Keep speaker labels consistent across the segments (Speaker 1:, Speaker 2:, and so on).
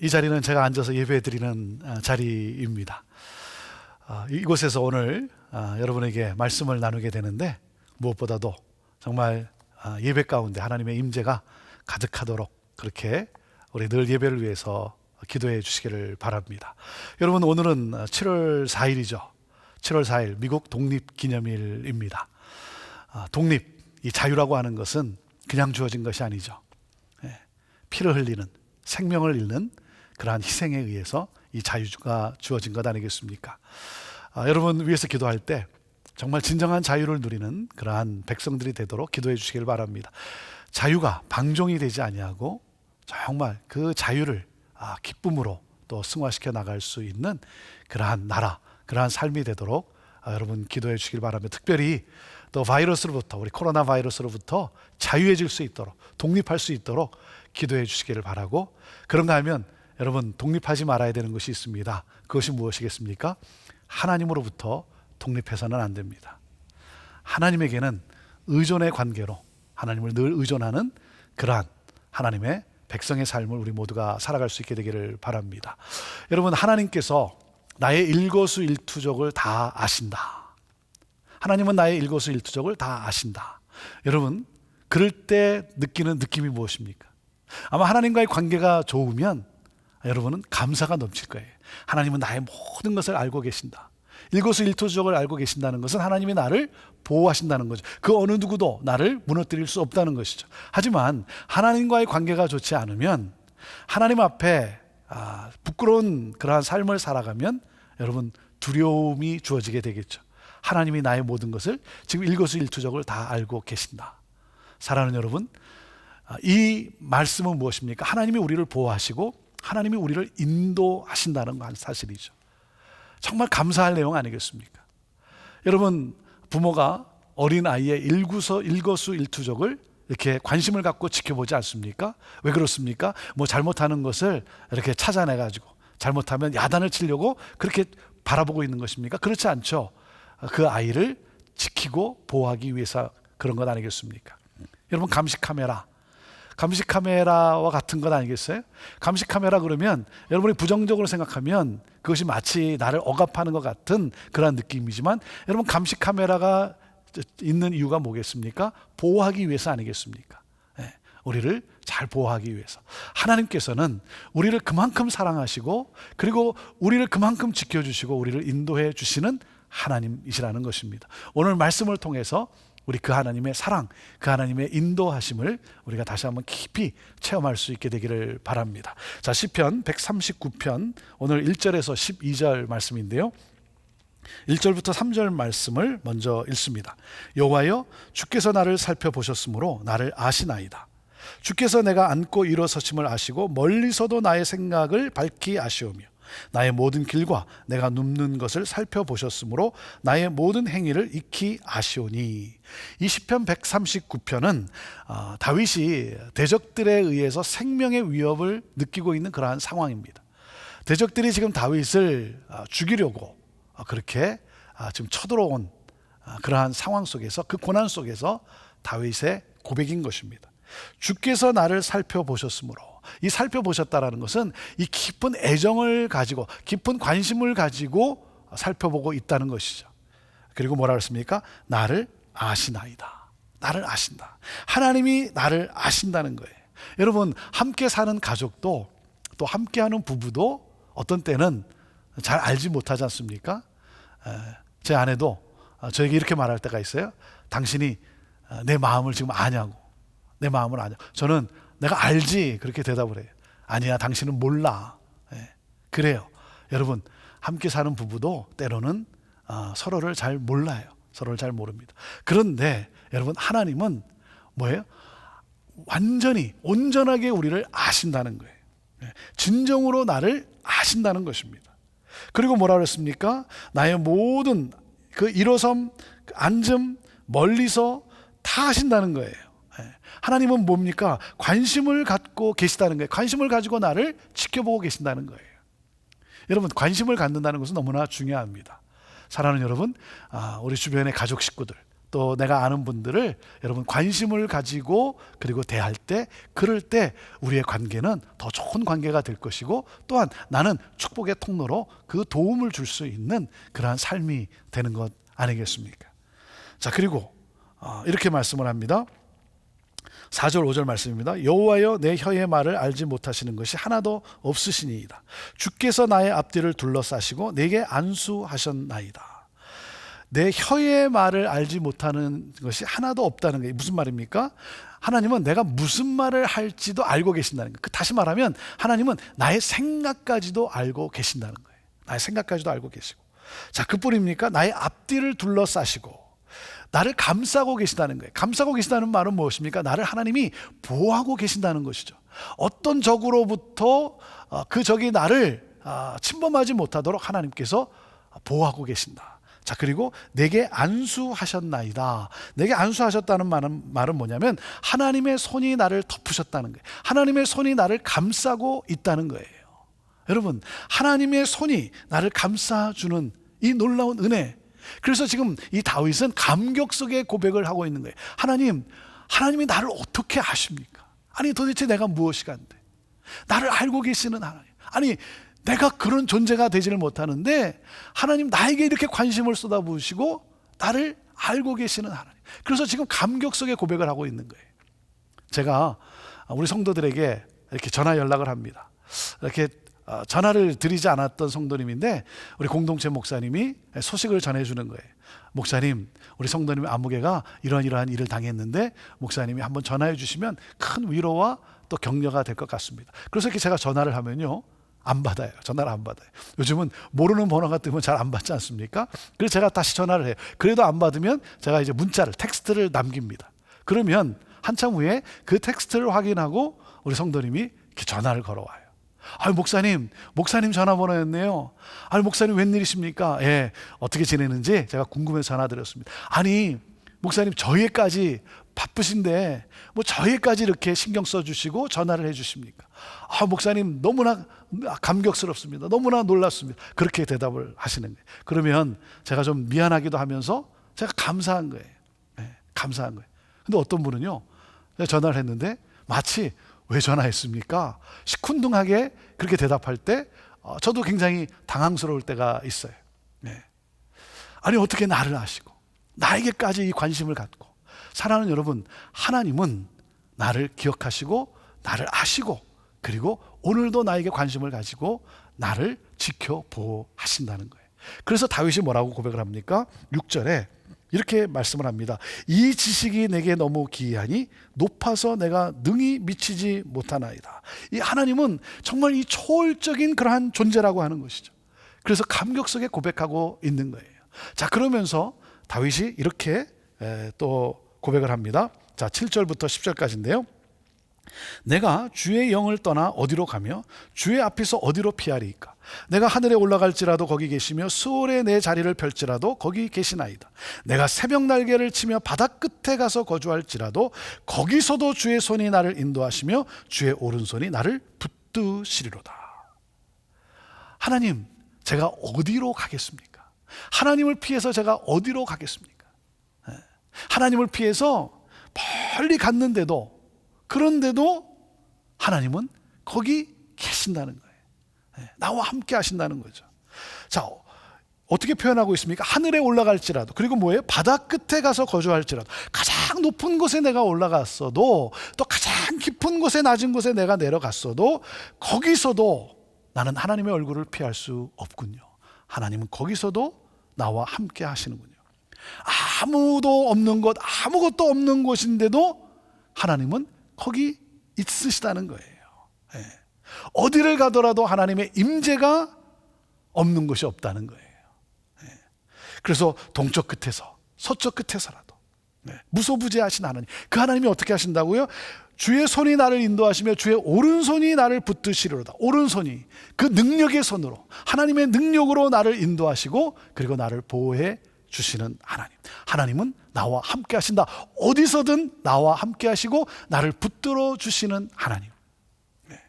Speaker 1: 어, 이 자리는 제가 앉아서 예배 드리는 어, 자리입니다. 어, 이곳에서 오늘 어, 여러분에게 말씀을 나누게 되는데 무엇보다도 정말 어, 예배 가운데 하나님의 임재가 가득하도록 그렇게 우리 늘 예배를 위해서 기도해 주시기를 바랍니다. 여러분 오늘은 7월 4일이죠. 7월 4일 미국 독립 기념일입니다. 아, 독립, 이 자유라고 하는 것은 그냥 주어진 것이 아니죠. 예, 피를 흘리는 생명을 잃는 그러한 희생에 의해서 이 자유가 주어진 것 아니겠습니까? 아, 여러분 위해서 기도할 때 정말 진정한 자유를 누리는 그러한 백성들이 되도록 기도해 주시길 바랍니다. 자유가 방종이 되지 아니하고 정말 그 자유를 아, 기쁨으로 또 승화시켜 나갈 수 있는 그러한 나라, 그러한 삶이 되도록 아, 여러분 기도해 주시길 바랍니다. 특별히 또 바이러스로부터 우리 코로나 바이러스로부터 자유해질 수 있도록 독립할 수 있도록 기도해 주시기를 바라고 그런가 하면 여러분 독립하지 말아야 되는 것이 있습니다. 그것이 무엇이겠습니까? 하나님으로부터 독립해서는 안 됩니다. 하나님에게는 의존의 관계로 하나님을 늘 의존하는 그러한 하나님의 백성의 삶을 우리 모두가 살아갈 수 있게 되기를 바랍니다. 여러분 하나님께서 나의 일거수일투족을 다 아신다. 하나님은 나의 일거수일투족을 다 아신다. 여러분 그럴 때 느끼는 느낌이 무엇입니까? 아마 하나님과의 관계가 좋으면 여러분은 감사가 넘칠 거예요. 하나님은 나의 모든 것을 알고 계신다. 일거수일투족을 알고 계신다는 것은 하나님이 나를 보호하신다는 거죠. 그 어느 누구도 나를 무너뜨릴 수 없다는 것이죠. 하지만 하나님과의 관계가 좋지 않으면 하나님 앞에 아, 부끄러운 그러한 삶을 살아가면 여러분 두려움이 주어지게 되겠죠. 하나님이 나의 모든 것을 지금 일거수일투족을 다 알고 계신다. 사랑하는 여러분, 아, 이 말씀은 무엇입니까? 하나님이 우리를 보호하시고 하나님이 우리를 인도하신다는 건 사실이죠. 정말 감사할 내용 아니겠습니까? 여러분 부모가 어린 아이의 일구서 일거수 일투족을 이렇게 관심을 갖고 지켜보지 않습니까? 왜 그렇습니까? 뭐 잘못하는 것을 이렇게 찾아내 가지고 잘못하면 야단을 치려고 그렇게 바라보고 있는 것입니까? 그렇지 않죠. 그 아이를 지키고 보호하기 위해서 그런 것 아니겠습니까? 여러분 감시 카메라 감시 카메라와 같은 것 아니겠어요? 감시 카메라 그러면 여러분이 부정적으로 생각하면 그것이 마치 나를 억압하는 것 같은 그런 느낌이지만 여러분 감시 카메라가 있는 이유가 뭐겠습니까? 보호하기 위해서 아니겠습니까? 예, 우리를 잘 보호하기 위해서 하나님께서는 우리를 그만큼 사랑하시고 그리고 우리를 그만큼 지켜주시고 우리를 인도해 주시는 하나님이시라는 것입니다. 오늘 말씀을 통해서 우리 그 하나님의 사랑, 그 하나님의 인도하심을 우리가 다시 한번 깊이 체험할 수 있게 되기를 바랍니다. 자, 시편 139편 오늘 1절에서 12절 말씀인데요. 1절부터 3절 말씀을 먼저 읽습니다. 여호와여 주께서 나를 살펴보셨으므로 나를 아시나이다. 주께서 내가 앉고 일어서심을 아시고 멀리서도 나의 생각을 밝히 아시오며 나의 모든 길과 내가 눕는 것을 살펴보셨으므로 나의 모든 행위를 익히 아시오니 이 시편 139편은 어, 다윗이 대적들에 의해서 생명의 위협을 느끼고 있는 그러한 상황입니다. 대적들이 지금 다윗을 어, 죽이려고 어, 그렇게 아, 지금 쳐들어온 아, 그러한 상황 속에서 그 고난 속에서 다윗의 고백인 것입니다. 주께서 나를 살펴보셨으므로 이 살펴보셨다라는 것은 이 깊은 애정을 가지고 깊은 관심을 가지고 살펴보고 있다는 것이죠. 그리고 뭐라 그랬습니까? 나를 아시나이다. 나를 아신다. 하나님이 나를 아신다는 거예요. 여러분 함께 사는 가족도 또 함께 하는 부부도 어떤 때는 잘 알지 못하지 않습니까? 제 아내도 저에게 이렇게 말할 때가 있어요. 당신이 내 마음을 지금 아냐고. 내 마음을 아냐. 저는 내가 알지 그렇게 대답을 해요. 아니야, 당신은 몰라. 예, 그래요. 여러분 함께 사는 부부도 때로는 어, 서로를 잘 몰라요. 서로를 잘 모릅니다. 그런데 여러분 하나님은 뭐예요? 완전히 온전하게 우리를 아신다는 거예요. 예, 진정으로 나를 아신다는 것입니다. 그리고 뭐라 그랬습니까? 나의 모든 그 일어섬, 그 앉음, 멀리서 다 아신다는 거예요. 하나님은 뭡니까? 관심을 갖고 계시다는 거예요. 관심을 가지고 나를 지켜보고 계신다는 거예요. 여러분, 관심을 갖는다는 것은 너무나 중요합니다. 사랑하는 여러분, 아, 우리 주변의 가족 식구들, 또 내가 아는 분들을 여러분 관심을 가지고 그리고 대할 때 그럴 때 우리의 관계는 더 좋은 관계가 될 것이고 또한 나는 축복의 통로로 그 도움을 줄 수 있는 그러한 삶이 되는 것 아니겠습니까? 자 그리고 어, 이렇게 말씀을 합니다. 4절 5절 말씀입니다. 여호와여 내 혀의 말을 알지 못하시는 것이 하나도 없으시니이다. 주께서 나의 앞뒤를 둘러싸시고 내게 안수하셨나이다. 내 혀의 말을 알지 못하는 것이 하나도 없다는 게 무슨 말입니까? 하나님은 내가 무슨 말을 할지도 알고 계신다는 거예요. 그 다시 말하면 하나님은 나의 생각까지도 알고 계신다는 거예요. 나의 생각까지도 알고 계시고. 자, 그 뿐입니까? 나의 앞뒤를 둘러싸시고 나를 감싸고 계시다는 거예요. 감싸고 계시다는 말은 무엇입니까? 나를 하나님이 보호하고 계신다는 것이죠. 어떤 적으로부터 어, 그 적이 나를 아, 침범하지 못하도록 하나님께서 보호하고 계신다. 자, 그리고 내게 안수하셨나이다. 내게 안수하셨다는 말은, 말은 뭐냐면 하나님의 손이 나를 덮으셨다는 거예요. 하나님의 손이 나를 감싸고 있다는 거예요. 여러분, 하나님의 손이 나를 감싸주는 이 놀라운 은혜. 그래서 지금 이 다윗은 감격 속의 고백을 하고 있는 거예요. 하나님, 하나님이 나를 어떻게 아십니까? 아니, 도대체 내가 무엇이 간데? 나를 알고 계시는 하나님. 아니, 내가 그런 존재가 되지를 못하는데 하나님 나에게 이렇게 관심을 쏟아부으시고 나를 알고 계시는 하나님. 그래서 지금 감격 속의 고백을 하고 있는 거예요. 제가 우리 성도들에게 이렇게 전화 연락을 합니다. 이렇게 어, 전화를 드리지 않았던 성도님인데 우리 공동체 목사님이 소식을 전해주는 거예요. 목사님, 우리 성도님 아무개가 이런 이러한 일을 당했는데 목사님이 한번 전화해 주시면 큰 위로와 또 격려가 될 것 같습니다. 그래서 이렇게 제가 전화를 하면요. 안 받아요. 전화를 안 받아요. 요즘은 모르는 번호가 뜨면 잘 안 받지 않습니까? 그래서 제가 다시 전화를 해요. 그래도 안 받으면 제가 이제 문자를, 텍스트를 남깁니다. 그러면 한참 후에 그 텍스트를 확인하고 우리 성도님이 이렇게 전화를 걸어와요. 아, 목사님, 목사님 전화번호였네요. 아, 목사님 웬일이십니까? 예, 어떻게 지내는지 제가 궁금해서 전화드렸습니다. 아니, 목사님 저희까지 바쁘신데 뭐 저희까지 이렇게 신경 써주시고 전화를 해주십니까? 아, 목사님 너무나 감격스럽습니다. 너무나 놀랐습니다. 그렇게 대답을 하시는 거예요. 그러면 제가 좀 미안하기도 하면서 제가 감사한 거예요. 네, 감사한 거예요. 근데 어떤 분은요, 전화를 했는데 마치 왜 전화했습니까? 시큰둥하게 그렇게 대답할 때 어, 저도 굉장히 당황스러울 때가 있어요. 네. 아니 어떻게 나를 아시고 나에게까지 이 관심을 갖고 사랑하는 여러분 하나님은 나를 기억하시고 나를 아시고 그리고 오늘도 나에게 관심을 가지고 나를 지켜 보호하신다는 거예요. 그래서 다윗이 뭐라고 고백을 합니까? 6절에 이렇게 말씀을 합니다. 이 지식이 내게 너무 기이하니 높아서 내가 능히 미치지 못하나이다. 이 하나님은 정말 이 초월적인 그러한 존재라고 하는 것이죠. 그래서 감격 속에 고백하고 있는 거예요. 자, 그러면서 다윗이 이렇게 또 고백을 합니다. 자, 7절부터 10절까지인데요. 내가 주의 영을 떠나 어디로 가며 주의 앞에서 어디로 피하리이까? 내가 하늘에 올라갈지라도 거기 계시며 수월에 내 자리를 펼지라도 거기 계시나이다. 내가 새벽 날개를 치며 바다 끝에 가서 거주할지라도 거기서도 주의 손이 나를 인도하시며 주의 오른손이 나를 붙드시리로다. 하나님, 제가 어디로 가겠습니까? 하나님을 피해서 제가 어디로 가겠습니까? 예. 하나님을 피해서 멀리 갔는데도 그런데도 하나님은 거기 계신다는 거예요. 네, 나와 함께 하신다는 거죠. 자, 어떻게 표현하고 있습니까? 하늘에 올라갈지라도 그리고 뭐예요? 바다 끝에 가서 거주할지라도 가장 높은 곳에 내가 올라갔어도 또 가장 깊은 곳에 낮은 곳에 내가 내려갔어도 거기서도 나는 하나님의 얼굴을 피할 수 없군요. 하나님은 거기서도 나와 함께 하시는군요. 아무도 없는 곳, 아무것도 없는 곳인데도 하나님은 거기 있으시다는 거예요. 예. 어디를 가더라도 하나님의 임재가 없는 곳이 없다는 거예요. 예. 그래서 동쪽 끝에서 서쪽 끝에서라도 네. 무소부재하신 하나님. 그 하나님이 어떻게 하신다고요? 주의 손이 나를 인도하시며 주의 오른손이 나를 붙드시리로다. 오른손이 그 능력의 손으로 하나님의 능력으로 나를 인도하시고 그리고 나를 보호해 주시는 하나님. 하나님은 나와 함께 하신다. 어디서든 나와 함께 하시고 나를 붙들어 주시는 하나님. 네.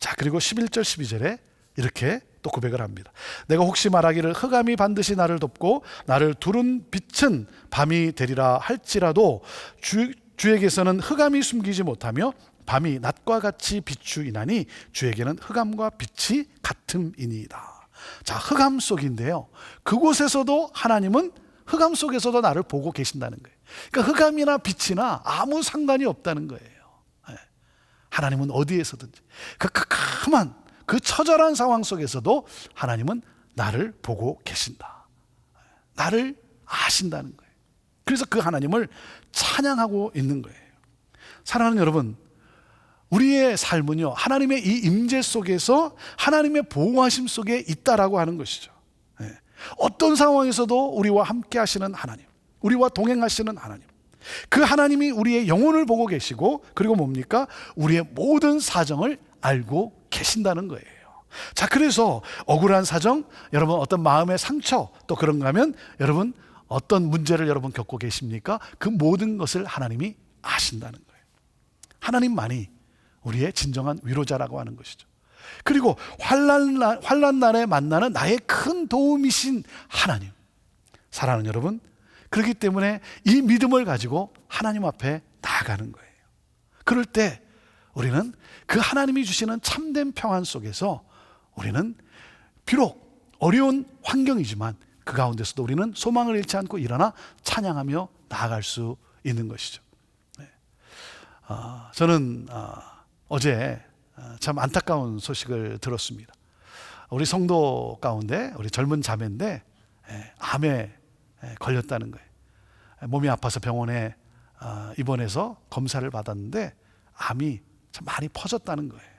Speaker 1: 자, 그리고 11절 12절에 이렇게 또 고백을 합니다. 내가 혹시 말하기를 흑암이 반드시 나를 덮고 나를 두른 빛은 밤이 되리라 할지라도 주, 주에게서는 흑암이 숨기지 못하며 밤이 낮과 같이 비추이나니 주에게는 흑암과 빛이 같음이니이다. 자, 흑암 속인데요. 그곳에서도 하나님은 흑암 속에서도 나를 보고 계신다는 거예요. 그러니까 흑암이나 빛이나 아무 상관이 없다는 거예요. 예. 하나님은 어디에서든지 그 캄캄한 그 처절한 상황 속에서도 하나님은 나를 보고 계신다. 나를 아신다는 거예요. 그래서 그 하나님을 찬양하고 있는 거예요. 사랑하는 여러분, 우리의 삶은요, 하나님의 이 임재 속에서 하나님의 보호하심 속에 있다라고 하는 것이죠. 예. 어떤 상황에서도 우리와 함께 하시는 하나님, 우리와 동행하시는 하나님. 그 하나님이 우리의 영혼을 보고 계시고, 그리고 뭡니까? 우리의 모든 사정을 알고 계신다는 거예요. 자, 그래서 억울한 사정, 여러분 어떤 마음의 상처, 또 그런가 하면 여러분 어떤 문제를 여러분 겪고 계십니까? 그 모든 것을 하나님이 아신다는 거예요. 하나님만이 우리의 진정한 위로자라고 하는 것이죠. 그리고 환란 날, 환란 날에 만나는 나의 큰 도움이신 하나님. 사랑하는 여러분, 그렇기 때문에 이 믿음을 가지고 하나님 앞에 나아가는 거예요. 그럴 때 우리는 그 하나님이 주시는 참된 평안 속에서 우리는 비록 어려운 환경이지만 그 가운데서도 우리는 소망을 잃지 않고 일어나 찬양하며 나아갈 수 있는 것이죠. 네. 아, 저는 아, 어제 아, 참 안타까운 소식을 들었습니다. 우리 성도 가운데 우리 젊은 자매인데 예, 암에 예, 걸렸다는 거예요. 몸이 아파서 병원에 아, 입원해서 검사를 받았는데 암이 참 많이 퍼졌다는 거예요.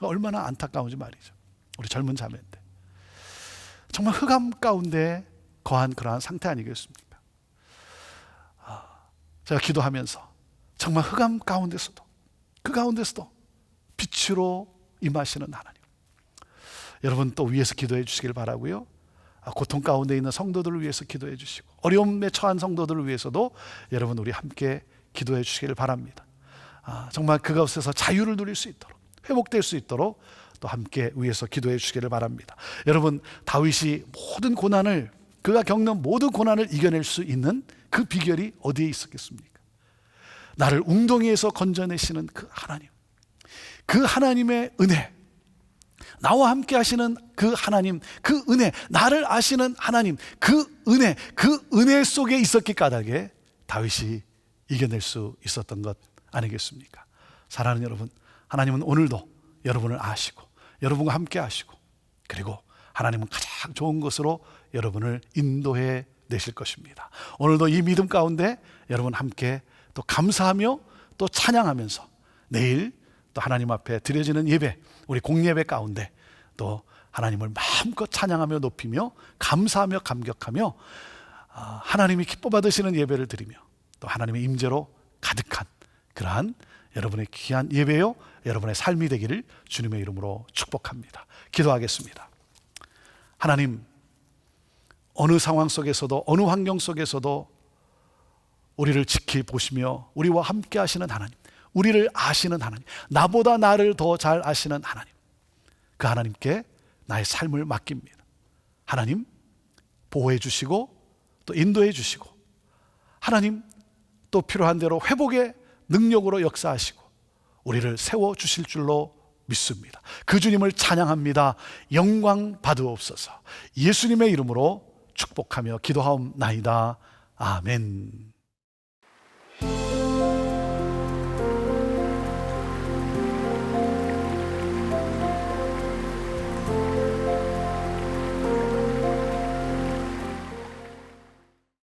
Speaker 1: 얼마나 안타까운지 말이죠. 우리 젊은 자매인데 정말 흑암 가운데 거한 그러한 상태 아니겠습니까? 아, 제가 기도하면서 정말 흑암 가운데서도 그 가운데서도 빛으로 임하시는 하나님. 여러분 또 위에서 기도해 주시길 바라고요. 아, 고통 가운데 있는 성도들을 위해서 기도해 주시고 어려움에 처한 성도들을 위해서도 여러분 우리 함께 기도해 주시기를 바랍니다. 아, 정말 그곳에서 자유를 누릴 수 있도록 회복될 수 있도록 또 함께 위해서 기도해 주시기를 바랍니다. 여러분 다윗이 모든 고난을 그가 겪는 모든 고난을 이겨낼 수 있는 그 비결이 어디에 있었겠습니까? 나를 웅덩이에서 건져내시는 그 하나님. 그 하나님의 은혜. 나와 함께 하시는 그 하나님, 그 은혜, 나를 아시는 하나님, 그 은혜, 그 은혜 속에 있었기 까닭에 다윗이 이겨낼 수 있었던 것 아니겠습니까? 사랑하는 여러분, 하나님은 오늘도 여러분을 아시고, 여러분과 함께 하시고, 그리고 하나님은 가장 좋은 것으로 여러분을 인도해 내실 것입니다. 오늘도 이 믿음 가운데 여러분 함께 또 감사하며 또 찬양하면서 내일 또 하나님 앞에 드려지는 예배, 우리 공예배 가운데 또 하나님을 마음껏 찬양하며 높이며 감사하며 감격하며 아, 하나님이 기뻐 받으시는 예배를 드리며 또 하나님의 임재로 가득한 그러한 여러분의 귀한 예배요 여러분의 삶이 되기를 주님의 이름으로 축복합니다. 기도하겠습니다. 하나님 어느 상황 속에서도 어느 환경 속에서도 우리를 지켜보시며 우리와 함께 하시는 하나님 우리를 아시는 하나님 나보다 나를 더 잘 아시는 하나님 그 하나님께 나의 삶을 맡깁니다. 하나님 보호해 주시고 또 인도해 주시고 하나님 또 필요한 대로 회복의 능력으로 역사하시고 우리를 세워 주실 줄로 믿습니다. 그 주님을 찬양합니다. 영광 받으옵소서. 예수님의 이름으로 축복하며 기도하옵나이다. 아멘.